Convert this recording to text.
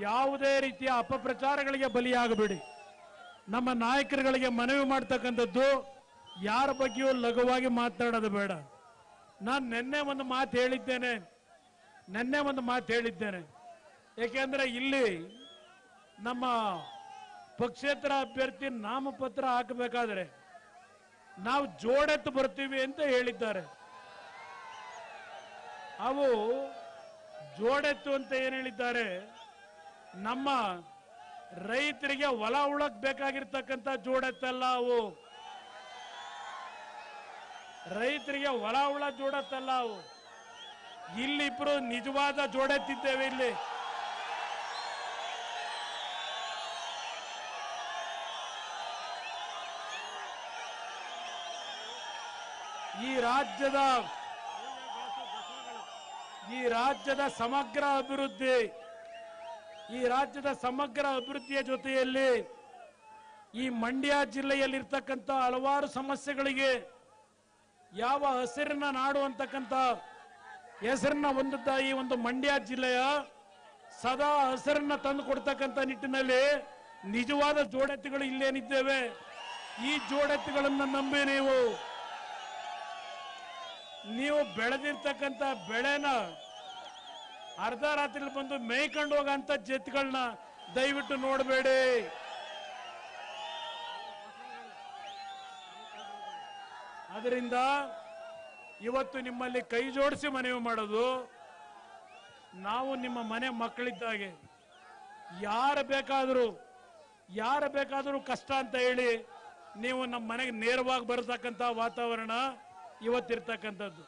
ಯಾವುದೇ ರೀತಿಯ ಅಪಪ್ರಚಾರಗಳಿಗೆ ಬಲಿಯಾಗಬೇಡಿ. ನಮ್ಮ ನಾಯಕರುಗಳಿಗೆ ಮನವಿ ಮಾಡ್ತಕ್ಕಂಥದ್ದು ಯಾರ ಬಗ್ಗೆಯೂ ಲಘುವಾಗಿ ಮಾತಾಡೋದು ಬೇಡ. ನಾನು ನಿನ್ನೆ ಒಂದು ಮಾತು ಹೇಳಿದ್ದೇನೆ. ನಿನ್ನೆ ಒಂದು ಮಾತು ಹೇಳಿದ್ದೇನೆ. ಏಕೆಂದ್ರೆ ಇಲ್ಲಿ ನಮ್ಮ ಪಕ್ಷೇತರ ಅಭ್ಯರ್ಥಿ ನಾಮಪತ್ರ ಹಾಕಬೇಕಾದ್ರೆ ನಾವು ಜೋಡೆತ್ತು ಬರ್ತೀವಿ ಅಂತ ಹೇಳಿದ್ದಾರೆ. ಅವು ಜೋಡೆತ್ತು ಅಂತ ಏನ್ ಹೇಳಿದ್ದಾರೆ? ನಮ್ಮ ರೈತರಿಗೆ ಹೊಲ ಉಳಕ್ ಬೇಕಾಗಿರ್ತಕ್ಕಂಥ ಜೋಡತ್ತಲ್ಲ ಅವು. ರೈತರಿಗೆ ಹೊಲ ಉಳ ಜೋಡತ್ತಲ್ಲ ಅವು. ಇಲ್ಲಿಬ್ರು ನಿಜವಾದ ಜೋಡೆತ್ತಿದ್ದೇವೆ ಇಲ್ಲಿ. ಈ ರಾಜ್ಯದ ಈ ರಾಜ್ಯದ ಸಮಗ್ರ ಅಭಿವೃದ್ಧಿ ಈ ರಾಜ್ಯದ ಸಮಗ್ರ ಅಭಿವೃದ್ಧಿಯ ಜೊತೆಯಲ್ಲಿ ಈ ಮಂಡ್ಯ ಜಿಲ್ಲೆಯಲ್ಲಿರ್ತಕ್ಕಂಥ ಹಲವಾರು ಸಮಸ್ಯೆಗಳಿಗೆ ಯಾವ ಹಸಿರಿನ ನಾಡು ಅಂತಕ್ಕಂಥ ಹೆಸರನ್ನ ಹೊಂದಿದ್ದ ಈ ಒಂದು ಮಂಡ್ಯ ಜಿಲ್ಲೆಯ ಸದಾ ಹಸಿರನ್ನ ತಂದು ಕೊಡ್ತಕ್ಕಂಥ ನಿಟ್ಟಿನಲ್ಲಿ ನಿಜವಾದ ಜೋಡೆತ್ತುಗಳು ಇಲ್ಲೇನಿದ್ದೇವೆ. ಈ ಜೋಡೆತ್ತುಗಳನ್ನು ನಂಬಿ ನೀವು ನೀವು ಬೆಳೆದಿರ್ತಕ್ಕಂಥ ಬೆಳೆನ ಅರ್ಧ ರಾತ್ರಿ ಬಂದು ಮೇಯ್ಕೊಂಡು ಹೋಗಂತ ಜೆತ್ಗಳನ್ನ ದಯವಿಟ್ಟು ನೋಡಬೇಡಿ. ಅದರಿಂದ ಇವತ್ತು ನಿಮ್ಮಲ್ಲಿ ಕೈ ಜೋಡಿಸಿ ಮನವಿ ಮಾಡೋದು, ನಾವು ನಿಮ್ಮ ಮನೆ ಮಕ್ಕಳಿದ್ದಾಗೆ, ಯಾರು ಬೇಕಾದರೂ ಯಾರು ಬೇಕಾದರೂ ಕಷ್ಟ ಅಂತ ಹೇಳಿ ನೀವು ನಮ್ಮ ಮನೆಗೆ ನೇರವಾಗಿ ಬರತಕ್ಕಂಥ ವಾತಾವರಣ ಇವತ್ತಿರ್ತಕ್ಕಂಥದ್ದು.